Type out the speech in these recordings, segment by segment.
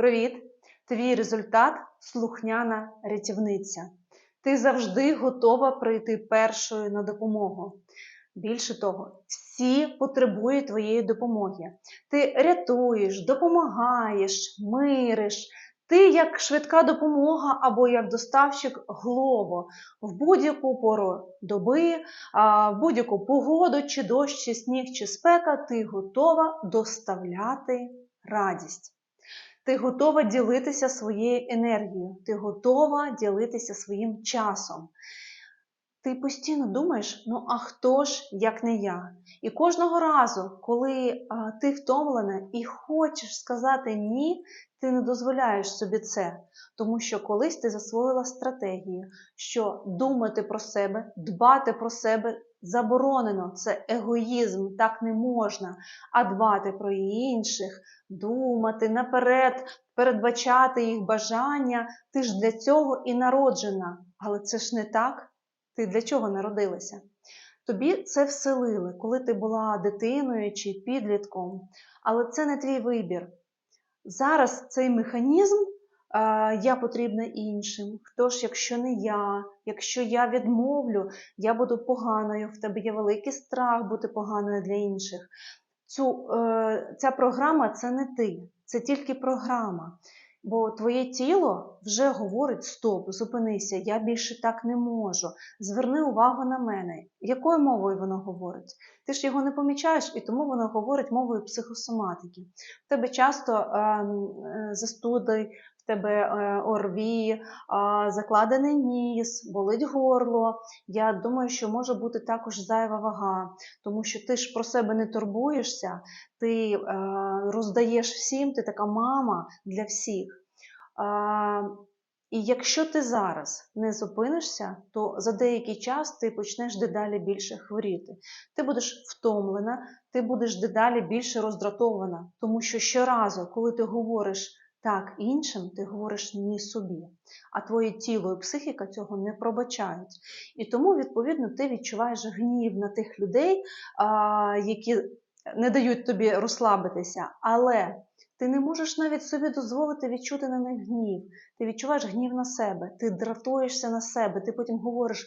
Привіт! Твій результат слухняна рятівниця. Ти завжди готова прийти першою на допомогу. Більше того, всі потребують твоєї допомоги. Ти рятуєш, допомагаєш, мириш. Ти як швидка допомога або як доставщик глово в будь-яку пору доби, в будь-яку погоду, чи дощ, чи сніг, чи спека, ти готова доставляти радість. Ти готова ділитися своєю енергією, ти готова ділитися своїм часом. Ти постійно думаєш, ну а хто ж, як не я? І кожного разу, коли а, ти втомлена і хочеш сказати ні, ти не дозволяєш собі це, тому що колись ти засвоїла стратегію, що думати про себе, дбати про себе заборонено, це егоїзм, так не можна, а дбати про інших, думати наперед, передбачати їх бажання. Ти ж для цього і народжена. Але це ж не так. Ти для чого народилася? Тобі це вселили, коли ти була дитиною чи підлітком, але це не твій вибір. Зараз цей механізм я потрібна іншим. Хто ж, якщо не я, якщо я відмовлю, я буду поганою, в тебе є великий страх бути поганою для інших. Цю, е, Ця програма це не ти, це тільки програма. Бо твоє тіло вже говорить: стоп, зупинися, я більше так не можу. Зверни увагу на мене. Якою мовою воно говорить? Ти ж його не помічаєш, і тому воно говорить мовою психосоматики. В тебе часто ем, е, застуди тебе е, ОРВІ, закладений ніс, болить горло. Я думаю, що може бути також зайва вага, тому що ти ж про себе не турбуєшся, ти е, роздаєш всім, ти така мама для всіх. І якщо ти зараз не зупинишся, то за деякий час ти почнеш дедалі більше хворіти. Ти будеш втомлена, ти будеш дедалі більше роздратована, тому що щоразу, коли ти говориш так, іншим ти говориш ні собі, а твоє тіло і психіка цього не пробачають. І тому, відповідно, ти відчуваєш гнів на тих людей, які не дають тобі розслабитися. Але ти не можеш навіть собі дозволити відчути на них гнів. Ти відчуваєш гнів на себе, ти дратуєшся на себе, ти потім говориш: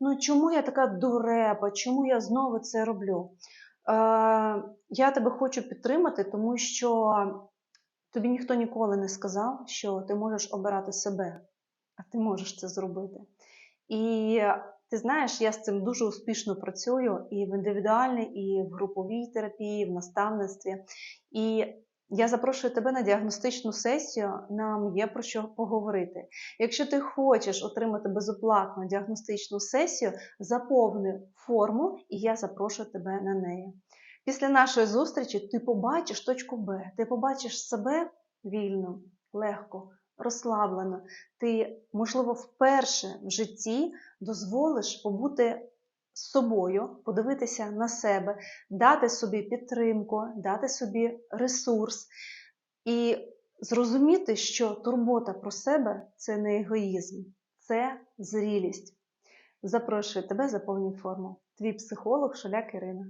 ну чому я така дурепа, чому я знову це роблю? Я тебе хочу підтримати, тому що Тобі ніхто ніколи не сказав, що ти можеш обирати себе, а ти можеш це зробити. І ти знаєш, я з цим дуже успішно працюю і в індивідуальній, і в груповій терапії, і в наставництві. І я запрошую тебе на діагностичну сесію, нам є про що поговорити. Якщо ти хочеш отримати безоплатну діагностичну сесію, заповни форму, і я запрошую тебе на неї. Після нашої зустрічі ти побачиш точку Б, ти побачиш себе вільно, легко, розслаблено. Ти, можливо, вперше в житті дозволиш побути з собою, подивитися на себе, дати собі підтримку, дати собі ресурс і зрозуміти, що турбота про себе це не егоїзм, це зрілість. Запрошую тебе заповніть форму. Твій психолог Шоляк Ірина.